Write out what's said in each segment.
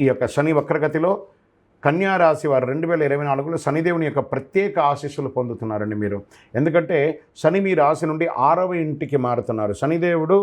ఈ యొక్క శని వక్రగతిలో కన్యా రాశి వారు రెండు వేల ఇరవై నాలుగులో శనిదేవుని యొక్క ప్రత్యేక ఆశీస్సులు పొందుతున్నారండి మీరు. ఎందుకంటే శని మీ రాశి నుండి ఆరవ ఇంటికి మారుతున్నారు. శనిదేవుడు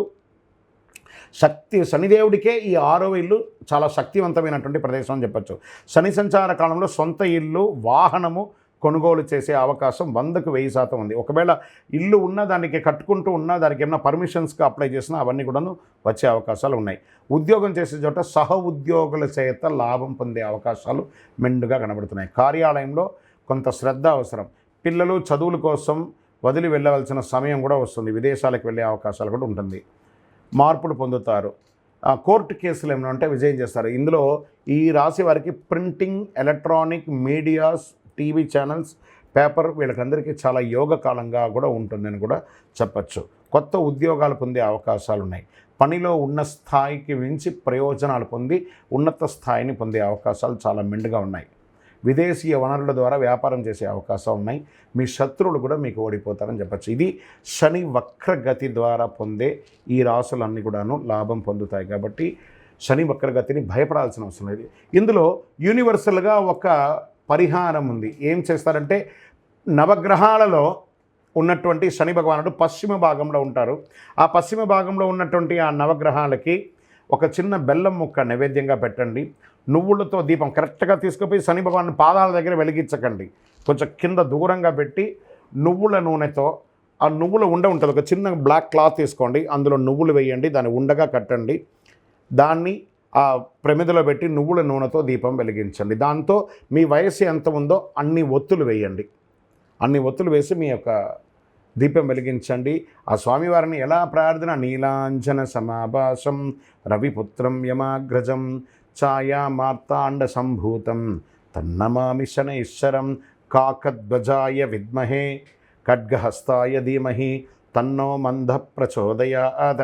శక్తి శనిదేవుడికే ఈ ఆరవ ఇల్లు చాలా శక్తివంతమైనటువంటి ప్రదేశం అని చెప్పచ్చు. శని సంచార కాలంలో సొంత ఇల్లు వాహనము కొనుగోలు చేసే అవకాశం వందకు వెయ్యి శాతం ఉంది. ఒకవేళ ఇల్లు ఉన్న దానికి కట్టుకుంటూ ఉన్నా దానికి ఏమైనా పర్మిషన్స్కి అప్లై చేసినా అవన్నీ కూడాను వచ్చే అవకాశాలు ఉన్నాయి. ఉద్యోగం చేసే చోట సహ ఉద్యోగుల చేత లాభం పొందే అవకాశాలు మెండుగా కనబడుతున్నాయి. కార్యాలయంలో కొంత శ్రద్ధ అవసరం. పిల్లలు చదువుల కోసం వదిలి వెళ్ళవలసిన సమయం కూడా వస్తుంది. విదేశాలకు వెళ్ళే అవకాశాలు కూడా ఉంటుంది. మార్పులు పొందుతారు. ఆ, కోర్టు కేసులు ఏమైనా ఉంటే విజయం చేస్తారు. ఇందులో ఈ రాశి వారికి printing electronic medias TV channels paper వీళ్ళకందరికీ చాలా యోగ కాలంగా కూడా ఉంటుందని కూడా చెప్పచ్చు. కొత్త ఉద్యోగాలు పొందే అవకాశాలు ఉన్నాయి పనిలో ఉన్న స్థాయికి మించి ప్రయోజనాలు పొంది ఉన్నత స్థాయిని పొందే అవకాశాలు చాలా మెండుగా ఉన్నాయి. విదేశీయ వనరుల ద్వారా వ్యాపారం చేసే అవకాశం ఉన్నాయి. మీ శత్రువులు కూడా మీకు ఓడిపోతారని చెప్పచ్చు. ఇది శని వక్రగతి ద్వారా పొందే ఈ రాసులన్నీ కూడాను లాభం పొందుతాయి కాబట్టి శని వక్రగతిని భయపడాల్సిన అవసరం లేదు. ఇందులో యూనివర్సల్గా ఒక పరిహారం ఉంది. ఏం చేస్తారంటే నవగ్రహాలలో ఉన్నటువంటి శని భగవానుడు పశ్చిమ భాగంలో ఉంటారు. ఆ పశ్చిమ భాగంలో ఉన్నటువంటి ఆ నవగ్రహాలకి ఒక చిన్న బెల్లం ముక్క నైవేద్యంగా పెట్టండి. నువ్వులతో దీపం కరెక్ట్గా తీసుకుపోయి శని భగవాన్ పాదాల దగ్గర వెలిగించకండి. కొంచెం కింద దూరంగా పెట్టి నువ్వుల నూనెతో ఆ నువ్వుల ఉండ ఉంటుంది. ఒక చిన్న బ్లాక్ క్లాత్ తీసుకోండి. అందులో నువ్వులు వేయండి. దాన్ని ఉండగా కట్టండి. దాన్ని ఆ ప్రమిదలో పెట్టి నువ్వుల నూనెతో దీపం వెలిగించండి. దాంతో మీ వయసు ఎంత ఉందో అన్ని ఒత్తులు వేయండి. అన్ని ఒత్తులు వేసి మీ యొక్క దీపం వెలిగించండి. ఆ స్వామివారిని ఎలా ప్రార్థన? నీలాంజన సమాభాసం రవిపుత్రం యమాగ్రజం ఛాయా మార్తాండ సంభూతం తన్నమామి శనైశ్వరం కాకధ్వజాయ విద్మహే ఖడ్గహస్తాయ ధీమహి తన్నో మంద ప్రచోదయ.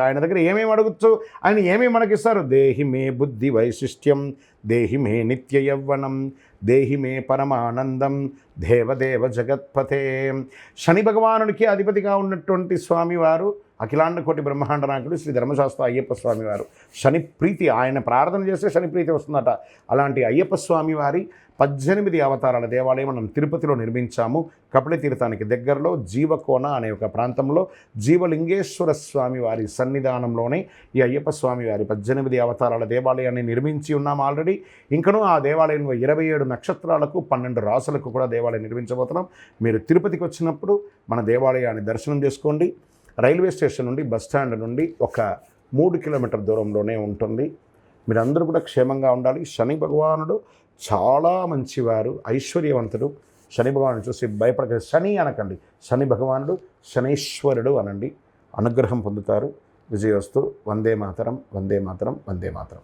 ఆయన దగ్గర ఏమేమి అడగచ్చు ఆయన ఏమేమి మనకిస్తారు? దేహి మే బుద్ధి వైశిష్ట్యం దేహి మే నిత్య యవ్వనం దేహి మే పరమానందం దేవదేవ జగత్పథే శని భగవానుడికి అధిపతిగా ఉన్నటువంటి స్వామివారు అఖిలాండ కోటి బ్రహ్మాండ నాయకుడు శ్రీ ధర్మశాస్త్ర అయ్యప్ప స్వామివారు. శని ప్రీతి ఆయన ప్రార్థన చేస్తే శని ప్రీతి వస్తుందట. అలాంటి అయ్యప్ప స్వామివారి పద్దెనిమిది అవతారాల దేవాలయం మనం తిరుపతిలో నిర్మించాము. కపిల తీర్థానికి దగ్గరలో జీవకోన అనే ఒక ప్రాంతంలో జీవలింగేశ్వర స్వామి వారి సన్నిధానంలోనే ఈ అయ్యప్ప స్వామి వారి పద్దెనిమిది అవతారాల దేవాలయాన్ని నిర్మించి ఉన్నాం ఆల్రెడీ. ఇంకనూ ఆ దేవాలయంలో ఇరవై ఏడు నక్షత్రాలకు పన్నెండు రాసులకు కూడా దేవాలయం నిర్మించబోతున్నాం. మీరు తిరుపతికి వచ్చినప్పుడు మన దేవాలయాన్ని దర్శనం చేసుకోండి. రైల్వే స్టేషన్ నుండి బస్ స్టాండ్ నుండి ఒక మూడు కిలోమీటర్ దూరంలోనే ఉంటుంది. మీరందరూ కూడా క్షేమంగా ఉండాలి. శని భగవానుడు చాలా మంచివారు ఐశ్వర్యవంతుడు. శని భగవాను చూసి భయపడక శని అనకండి. శని భగవానుడు శనీశ్వరుడు అనండి. అనుగ్రహం పొందుతారు. విజయోస్తు వందే మాతరం వందే మాతరం వందే మాతరం.